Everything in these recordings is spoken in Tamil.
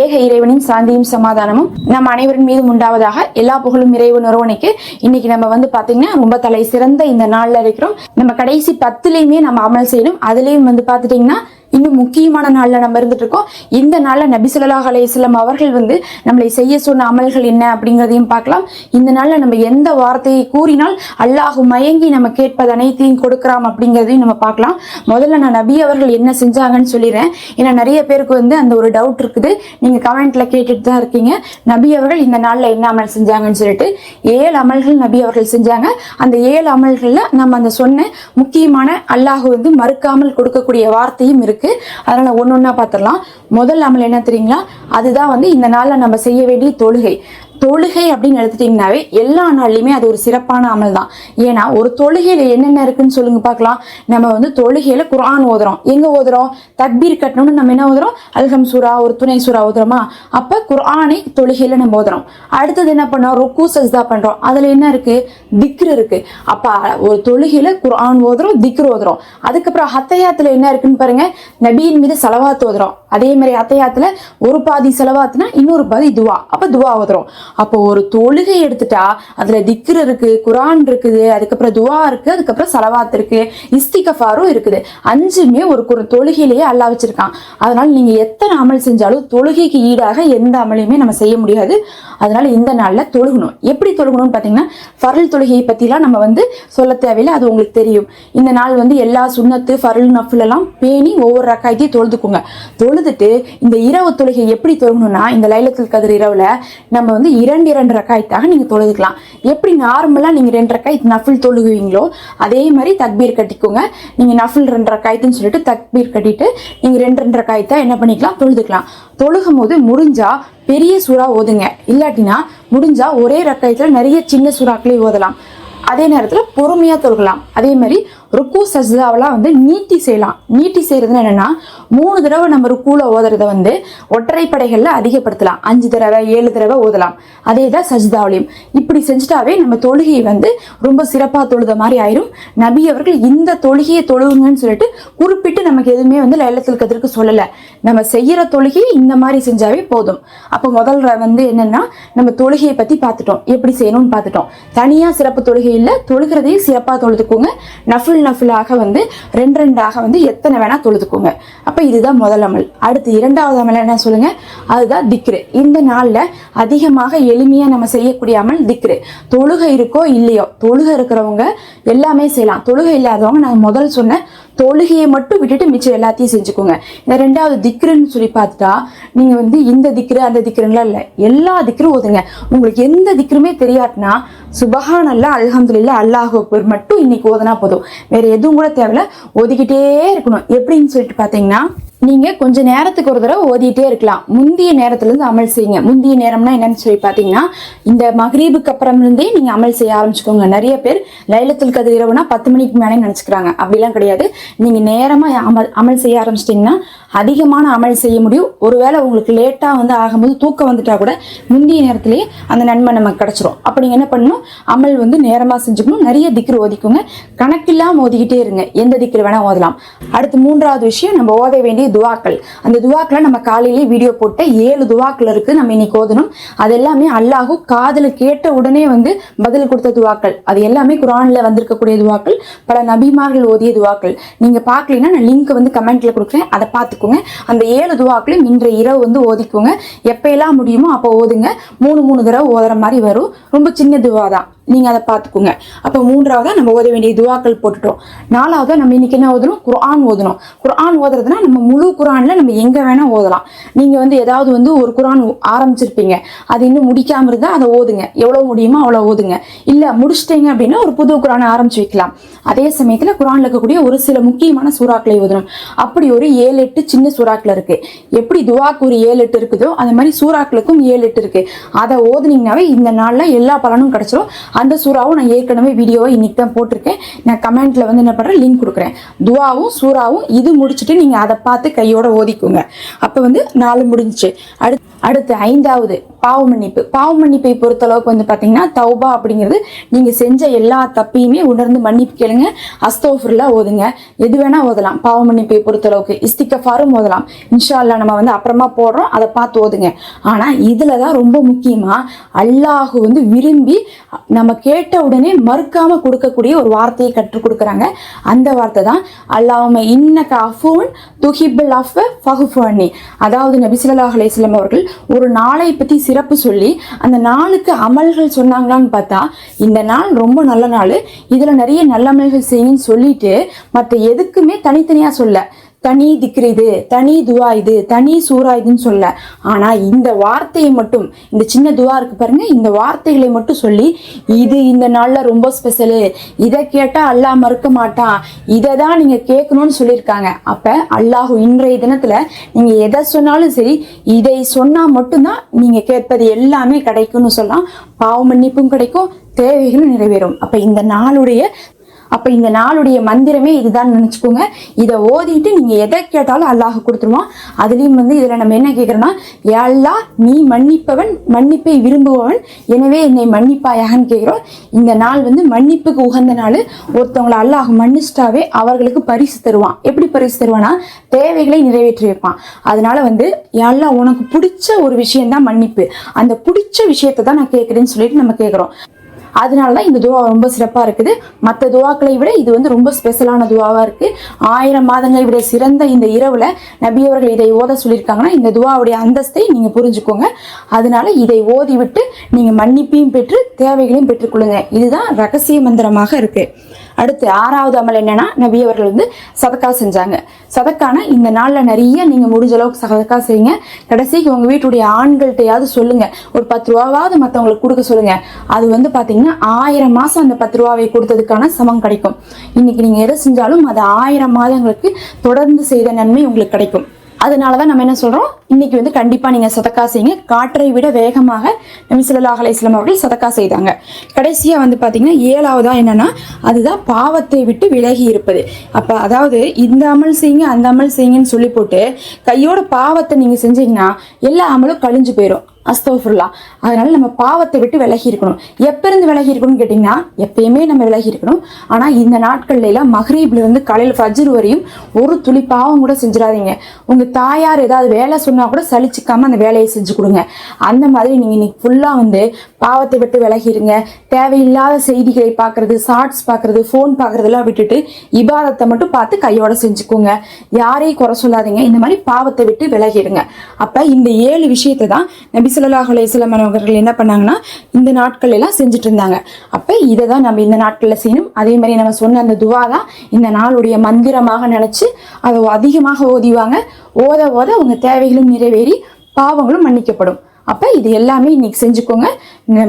ஏக இறைவனின் சாந்தியும் சமாதானமும் நம் அனைவரின் மீதும் உண்டாவதாக எல்லா புகழும் இறைவன் ஒருவனுக்கு இன்னைக்கு நம்ம வந்து பாத்தீங்கன்னா ரொம்ப தலை சிறந்த இந்த நாள்ல இருக்கிறோம். நம்ம கடைசி பத்துலயுமே நம்ம அமல் செய்யணும். அதுலயும் வந்து பாத்துட்டீங்கன்னா இன்னும் முக்கியமான நாள்ல நம்ம இருந்துட்டு இருக்கோம். இந்த நாள்ல நபி ஸல்லல்லாஹு அவர்கள் வந்து நம்மளை செய்ய சொன்ன அமல்கள் என்ன அப்படிங்கிறதையும் பார்க்கலாம். இந்த நாள்ல நம்ம எந்த வார்த்தையை கூறினால் அல்லாஹ் மயங்கி நம்ம கேட்பது அனைத்தையும் கொடுக்கலாம் அப்படிங்கிறதையும் நம்ம பார்க்கலாம். முதல்ல நான் நபி அவர்கள் என்ன செஞ்சாங்கன்னு சொல்லிடுறேன். ஏன்னா நிறைய பேருக்கு வந்து அந்த ஒரு டவுட் இருக்குது. நீங்க கமெண்ட்ல கேட்டுட்டு தான் இருக்கீங்க. நபி அவர்கள் இந்த நாள்ல என்ன அமல் செஞ்சாங்கன்னு சொல்லிட்டு ஏழு அமல்கள் நபி அவர்கள் செஞ்சாங்க. அந்த ஏழு அமல்கள்ல நம்ம அந்த சொன்ன முக்கியமான அல்லாஹ் வந்து மறுக்காமல் கொடுக்கக்கூடிய வார்த்தையும் இருக்கு. அதனால ஒன்றா பார்த்துடலாம் முதல் அமல் என்ன தெரியுங்களா? அதுதான் வந்து இந்த நாள்ல நம்ம செய்ய வேண்டிய தொழுகை. தொழுகை அப்படின்னு எடுத்துட்டீங்கன்னாவே எல்லா நாள்லையுமே அது ஒரு சிறப்பான அமல் தான். ஏன்னா ஒரு தொழுகையில என்னென்ன இருக்குன்னு சொல்லுங்க பார்க்கலாம். நம்ம வந்து தொழுகையில குரான் ஓதுறோம். எங்க ஓதுறோம்? தக்பீர் கட்டணும்னு நம்ம என்ன ஓதுறோம்? அல்ஹம் சூரா ஒரு துணை சூரா ஓதுறோமா? அப்ப குர்ஆனை தொழுகையில நம்ம ஓதுறோம். அடுத்தது என்ன பண்ணோம்? ருக்கு சஜ்தா பண்றோம். அதுல என்ன இருக்கு? திக்ரு இருக்கு. அப்ப ஒரு தொழுகையில குர்ஆன் ஓதுறோம் திக்ரு ஓதுறோம். அதுக்கப்புறம் ஹத்தையாத்துல என்ன இருக்குன்னு பாருங்க. நபியின் மீது செலவாத்து ஓதுறோம். அதே மாதிரி அத்தையாத்துல ஒரு பாதி செலவாத்துனா இன்னொரு பாதி துவா. அப்ப துவா ஓதுறோம். அப்போ ஒரு தொழுகை எடுத்துட்டா அதுல திக்ரு இருக்கு குரான் இருக்குது அதுக்கப்புறம் துவா இருக்கு அதுக்கப்புறம் சலவாத் இருக்கு இஸ்திகஃபாரும் இருக்குது. அஞ்சுமே ஒரு தொழுகையிலேயே அல்லா வச்சிருக்கான். அதனால நீங்க எத்தனை அமல் செஞ்சாலும் தொழுகைக்கு ஈடாக எந்த அமலையுமே நம்ம செய்ய முடியாது. அதனால இந்த நாள்ல தொழுகணும். எப்படி தொழுகணும்னு பாத்தீங்கன்னா ஃபரல் தொழுகையை பத்திலாம் நம்ம வந்து சொல்ல தேவையில்லை அது உங்களுக்கு தெரியும். இந்த நாள் வந்து எல்லா சுண்ணத்து ஃபரல் நஃபுல் எல்லாம் பேணி ஒவ்வொரு ரக்காயத்தையும் தொழுதுக்குங்க. தொழுதுட்டு இந்த இரவு தொழுகை எப்படி தொழுகணும்னா இந்த லைலத்தில் கதிர் இரவுல நம்ம வந்து இரண்டு இரண்டு ரக்காயத்தாக நீங்கள் தொழுதுக்கலாம். எப்படி நார்மலா நீங்க ரெண்டு ரக்காயத் நஃபில் தொழுகுவீங்களோ அதே மாதிரி தக்பீர் கட்டிக்கோங்க. நீங்க நஃபில் ரெண்டு ரக்காயத்துன்னு சொல்லிட்டு தக்பீர் கட்டிட்டு நீங்க ரெண்டு ரெண்டு ரக்காயத்தை என்ன பண்ணிக்கலாம்? தொழுதுக்கலாம். தொழுகும் போது முடிஞ்சா பெரிய சுறா ஓதுங்க. இல்லாட்டினா முடிஞ்சா ஒரே ரக்காயத்துல நிறைய சின்ன சூறாக்களை ஓதலாம். அதே நேரத்தில் பொறுமையாக தொழுகலாம். அதே மாதிரி ருக்கு சஜ்தாவெல்லாம் வந்து நீட்டி செய்யலாம். நீட்டி செய்கிறதுன்னு என்னன்னா மூணு தடவை நம்ம ருக்குல ஓதுறதை வந்து ஒற்றைப்படைகளில் அதிகப்படுத்தலாம். அஞ்சு தடவை ஏழு தடவை ஓதலாம். அதே தான் சஜ்தாவிலையும். இப்படி செஞ்சுட்டாவே நம்ம தொழுகையை வந்து ரொம்ப சிறப்பாக தொழுத மாதிரி ஆயிரும். நபி அவர்கள் இந்த தொழுகையை தொழுவுங்கன்னு சொல்லிட்டு குறிப்பிட்டு நமக்கு எதுவுமே வந்து லைலத்தில் கதிர்க்கு சொல்லலை. நம்ம செய்யற தொழுகையை இந்த மாதிரி செஞ்சாவே போதும். அப்போ முதல்ல வந்து என்னன்னா நம்ம தொழுகையை பத்தி பார்த்துட்டோம். எப்படி செய்யணும்னு பார்த்துட்டோம். தனியா சிறப்பு தொழுகையில் இல்லை தொழுகிறதையும் சிறப்பாக தொழுதுக்கோங்க. நஃபில் நஃபிலாக வந்து ரெண்டு ரெண்டாக வந்து எத்தனை வேணால் தொழுதுக்கோங்க. அப்போ இதுதான் முதல் அமல். அடுத்து இரண்டாவது அமல் என்ன சொல்லுங்க? அதுதான் திக்ரு. இந்த நாளில் அதிகமாக எளிமையாக நம்ம செய்யக்கூடிய அமல் திக்ரு. தொழுகை இருக்கோ இல்லையோ தொழுகை இருக்கிறவங்க எல்லாமே செய்யலாம். தொழுகை இல்லாதவங்க நான் முதல் சொன்ன தொழுகையை மட்டும் விட்டுட்டு மிச்சம் எல்லாத்தையும் செஞ்சுக்கோங்க. இந்த ரெண்டாவது திக்ருன்னு சொல்லி பார்த்துட்டா நீங்க வந்து இந்த திக்ரு அந்த திக்ருலாம் இல்லை எல்லா திக்ரும் ஓதுங்க. உங்களுக்கு எந்த திக்ருமே தெரியாட்டினா சுபஹான் அல்லா அல்ஹம்துலில்லா அல்லாஹ் அக்பர் மட்டும் இன்னைக்கு ஓதுனா போதும். வேற எதுவும் கூட தேவையில்ல ஒதுக்கிட்டே இருக்கணும். எப்படின்னு சொல்லிட்டு பார்த்தீங்கன்னா நீங்க கொஞ்ச நேரத்துக்கு ஒரு தடவை ஓதிட்டே இருக்கலாம். முந்திய நேரத்துல இருந்து அமல் செய்யுங்க. முந்திய நேரம்னா என்னன்னு சொல்லி பாத்தீங்கன்னா இந்த மகரீபுக்கு அப்புறம் இருந்தே நீங்க அமல் செய்ய ஆரம்பிச்சுக்கோங்க. நிறைய பேர் லைலத்தில் கதிர் இரவுனா பத்து மணிக்கு மேலே நினைச்சுக்கிறாங்க. அப்படிலாம் கிடையாது. நீங்க நேரமா அமல் அமல் செய்ய ஆரம்பிச்சிட்டிங்கன்னா அதிகமான அமல் செய்ய முடியும். ஒருவேளை உங்களுக்கு லேட்டா வந்து ஆகும்போது தூக்கம் வந்துட்டா கூட முந்திய நேரத்திலேயே அந்த நன்மை நமக்கு கிடைச்சிரும். அப்ப நீங்க என்ன பண்ணணும்? அமல் வந்து நேரமா செஞ்சுக்கணும். நிறைய திக்ரு ஓதிக்கோங்க. கணக்கில்லாம ஓதிக்கிட்டே இருங்க. எந்த திக்ரு வேணா ஓதலாம். அடுத்து மூன்றாவது விஷயம் நம்ம ஓத வேண்டிய துவாக்கள். அந்த துவாக்களை நம்ம காலையிலேயே வீடியோ போட்ட ஏழு துவாக்கள் இருக்கு நம்ம இன்னைக்கு ஓதணும். அது எல்லாமே அல்லாஹு காதுல கேட்ட உடனே வந்து பதில் கொடுத்த துவாக்கள். அது எல்லாமே குரான்ல வந்திருக்கக்கூடிய துவாக்கள். பல நபிமார்கள் ஓதிய துவாக்கள். நீங்க பார்க்கலைன்னா நான் லிங்க் வந்து கமெண்ட்ல கொடுக்குறேன். அதை பார்த்துக்கோங்க. அந்த ஏழு துவாக்களையும் இன்றைய இரவு வந்து ஓதிக்கோங்க. எப்பயெல்லாம் முடியுமோ அப்போ ஓதுங்க. மூணு மூணு தடவை ஓதுற மாதிரி வரும். ரொம்ப சின்ன துவா தான். நீங்க அதை பார்த்துக்கோங்க. அப்போ மூன்றாவதாக நம்ம ஓத வேண்டிய துவாக்கள் போட்டுட்டோம். நாலாவதாக நம்ம இன்னைக்கு என்ன ஓதணும்? குர்ஆன் ஓதணும். குர்ஆன் ஓதுறதுனா நம்ம முழு குரானில் நம்ம எங்க வேணா ஓதலாம். நீங்க வந்து ஏதாவது வந்து ஒரு குரான் ஆரம்பிச்சிருப்பீங்க. அது இன்னும் முடிக்காம இருந்தா அதை ஓதுங்க. எவ்வளவு முடியுமோ அவ்வளவு ஓதுங்க. இல்ல முடிச்சிட்டீங்க அப்படின்னா ஒரு புது குரானை ஆரம்பிச்சு வைக்கலாம். அதே சமயத்துல குரானில் இருக்கக்கூடிய ஒரு சில முக்கியமான சூறாக்களை ஓதணும். அப்படி ஒரு ஏழு எட்டு சின்ன சூறாக்கள் இருக்கு. எப்படி துவாக்கு ஒரு ஏழு எட்டு இருக்குதோ அந்த மாதிரி சூறாக்களுக்கும் ஏழு எட்டு இருக்கு. அதை ஓதுனீங்கனாவே இந்த நாள்ல எல்லா பலனும் கிடச்சிரும். அந்த சூறாவும் நான் ஏற்கனவே வீடியோவை இன்னைக்கு தான் போட்டிருக்கேன். நான் கமெண்ட்ல வந்து என்ன பண்றேன்? லிங்க் கொடுக்குறேன். துவாவும் சூறாவும் இது முடிச்சுட்டு நீங்க அதை பார்த்து கையோட ஓதிக்குங்க. அப்ப வந்து நாலு முடிஞ்சுச்சு. அடுத்து அடுத்து ஐந்தாவது. பாவ மன்னிப்பு பாவ மன்னிப்பை பொறுத்தளவுக்கு வந்து பார்த்தீங்கன்னா தௌபா அப்படிங்கிறது நீங்கள் செஞ்ச எல்லா தப்பையுமே உணர்ந்து மன்னிப்பு கேளுங்க. அஸ்தோஃபுல்லா ஓதுங்க. எது வேணா ஓதலாம். பாவ மன்னிப்பை பொறுத்தளவுக்கு இஸ்திகஃபாரும் ஓதலாம். இன்ஷா நம்ம வந்து அப்புறமா போடுறோம். அதை பார்த்து ஓதுங்க. ஆனால் இதில் தான் ரொம்ப முக்கியமாக அல்லாஹ் வந்து விரும்பி நம்ம கேட்ட உடனே மறுக்காம கொடுக்கக்கூடிய ஒரு வார்த்தையை கற்றுக் கொடுக்குறாங்க. அந்த வார்த்தை தான் அல்லாஹும இன்னக அஃபூன் துஹிபுல் அஃப ஃபஹுஃபி அதாவது நபிசுல்லா ஸல்லல்லாஹு அவர்கள் ஒரு நாளை பற்றி சிறப்பு சொல்லி அந்த நாளுக்கு அமல்கள் சொன்னாங்களான்னு பார்த்தா இந்த நாள் ரொம்ப நல்ல நாள். இதில் நிறைய நல்ல அமல்கள் செய்யுன்னு சொல்லிட்டு மற்ற எதுக்குமே தனித்தனியாக சொல்ல. தனி திக்ரி இது தனி துவா இது தனி சூறா இதுன்னு சொல்ல. ஆனா இந்த வார்த்தையை மட்டும் இந்த சின்ன துவா இருக்கு பாருங்க இந்த வார்த்தைகளை மட்டும் சொல்லி இது இந்த நாள்ல ரொம்ப ஸ்பெஷலு இதை கேட்டா அல்லாஹ் மறுக்க மாட்டான். இதை தான் நீங்க கேட்கணும்னு சொல்லியிருக்காங்க. அப்ப அல்லாஹு இன்றைய தினத்துல நீங்க எதை சொன்னாலும் சரி இதை சொன்னா மட்டும்தான் நீங்க கேட்பது எல்லாமே கிடைக்கும்னு சொல்லலாம். பாவ மன்னிப்பும் கிடைக்கும் தேவைகளும் நிறைவேறும். அப்ப இந்த நாளுடைய அப்போ இந்த நாளுடைய மந்திரமே இதுதான் நினச்சிக்கோங்க. இதை ஓதிட்டு நீங்கள் எதை கேட்டாலும் அல்லாஹ் கொடுத்துருவான். அதுலேயும் வந்து இதில் நம்ம என்ன கேட்குறோன்னா எல்லா நீ மன்னிப்பவன் மன்னிப்பை விரும்புபவன். எனவே என்னை மன்னிப்பாயாகன்னு கேட்குறோம் இந்த நாள் வந்து மன்னிப்புக்கு உகந்த நாள். ஒருத்தவங்களை அல்லாஹ் மன்னிச்சிட்டாவே அவர்களுக்கு பரிசு தருவான். எப்படி பரிசு தருவானா தேவைகளை நிறைவேற்றி வைப்பான். அதனால வந்து எல்லாம் உனக்கு பிடிச்ச ஒரு விஷயம் தான் மன்னிப்பு. அந்த பிடிச்ச விஷயத்தை தான் நான் கேட்குறேன்னு சொல்லிட்டு நம்ம கேட்குறோம் அதனால தான் இந்த துவா ரொம்ப சிறப்பாக இருக்குது. மற்ற துவாக்களை விட இது வந்து ரொம்ப ஸ்பெஷலான துவாவாக இருக்குது ஆயிரம் மாதங்களை விட சிறந்த இந்த இரவில் நபியவர்கள் இதை ஓத சொல்லியிருக்காங்கன்னா இந்த துவாவுடைய அந்தஸ்தை நீங்கள் புரிஞ்சுக்கோங்க. அதனால இதை ஓதி விட்டு நீங்கள் மன்னிப்பையும் பெற்று தேவைகளையும் பெற்றுக்கொள்ளுங்க. இதுதான் ரகசிய மந்திரமாக இருக்குது அடுத்து ஆறாவது அமல் என்னன்னா நபி அவர்கள் வந்து சதக்கா செஞ்சாங்க. சதக்கான இந்த நாளில் நிறைய நீங்கள் முடிஞ்ச அளவுக்கு சதக்கா செய்யுங்க. கடைசிக்கு உங்கள் வீட்டுடைய ஆண்கள்ட்டையாவது சொல்லுங்க. ஒரு பத்து ரூபாவாவது மற்றவங்களுக்கு கொடுக்க சொல்லுங்க. அது வந்து பார்த்தீங்கன்னா ஆயிரம் மாதம் அந்த பத்து ரூபாவை கொடுத்ததுக்கான சமம் கிடைக்கும். இன்னைக்கு நீங்கள் எதை செஞ்சாலும் அது ஆயிரம் மாதங்களுக்கு தொடர்ந்து செய்த நன்மை உங்களுக்கு கிடைக்கும். அதனால தான் நம்ம என்ன சொல்கிறோம் இன்னைக்கு வந்து கண்டிப்பாக நீங்கள் சதக்கா செய்யுங்க. காற்றை விட வேகமாக நபி ஸல்லல்லாஹு அவர்கள் சதக்கா செய்தாங்க. கடைசியாக வந்து பார்த்தீங்கன்னா ஏழாவதா என்னன்னா அதுதான் பாவத்தை விட்டு விலகி இருப்பது. அப்போ அதாவது இந்த அமல் செய்யுங்க அந்த அமல் செய்யுங்கன்னு சொல்லி போட்டு கையோட பாவத்தை நீங்கள் செஞ்சீங்கன்னா எல்லா அமலும் கழிஞ்சு போயிடும் அஸ்தோஃபுல்லா அதனால நம்ம பாவத்தை விட்டு விலகி இருக்கணும். எப்ப இருந்து விலகி இருக்கணும்னு கேட்டிங்கன்னா எப்பயுமே நம்ம விலகி இருக்கணும். ஆனால் இந்த நாட்கள்ல எல்லாம் மஹ்ரீப்ல இருந்து காலையில் ஃபஜ்ர் வரையும் ஒரு துளி பாவம் கூட செஞ்சிடாதீங்க. உங்க தாயார் ஏதாவது வேலை சொன்னா கூட சலிச்சுக்காம அந்த வேலையை செஞ்சு கொடுங்க. அந்த மாதிரி நீங்க இன்னைக்கு ஃபுல்லா வந்து பாவத்தை விட்டு விலகிருங்க தேவையில்லாத செய்திகளை பார்க்கறது ஷார்ட்ஸ் பார்க்கறது ஃபோன் பார்க்கறதெல்லாம் விட்டுட்டு இபாதத்தை மட்டும் பார்த்து கையோட செஞ்சுக்கோங்க. யாரையும் குறை சொல்லாதீங்க. இந்த மாதிரி பாவத்தை விட்டு விலகிடுங்க அப்ப இந்த ஏழு விஷயத்தை தான் நபி ஸல்லல்லாஹு அலையம் அவர்கள் என்ன பண்ணாங்கன்னா இந்த நாட்கள் எல்லாம் செஞ்சுட்டு இருந்தாங்க அப்ப இதை தான் நம்ம இந்த நாட்களில் செய்யணும். அதே மாதிரி நம்ம சொன்ன அந்த துவா தான் இந்த நாளுடைய மந்திரமாக நினைச்சு அதை அதிகமாக ஓதிவாங்க. ஓத ஓத அவங்க தேவைகளும் நிறைவேறி பாவங்களும் மன்னிக்கப்படும். அப்ப இது எல்லாமே இன்னைக்கு செஞ்சுக்கோங்க. ந-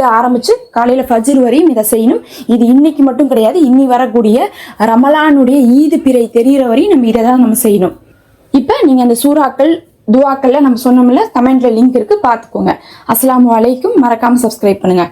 ஆரம்பிச்சு காலையில ஃபஜ்ர் வரையும் இதை செய்யணும். இது இன்னைக்கு மட்டும் கிடையாது. இன்னி வரக்கூடிய ரமலானுடைய ஈது பிறை தெரியிற வரையும் நம்ம இதை தான் நம்ம செய்யணும். இப்போ நீங்க அந்த சூறாக்கள் துவாக்கள்ல நம்ம சொன்னோம்ல கமெண்ட்ல லிங்க் இருக்கு பாத்துக்கோங்க. அஸ்லாம் அலைக்கும். மறக்காம சப்ஸ்கிரைப் பண்ணுங்க.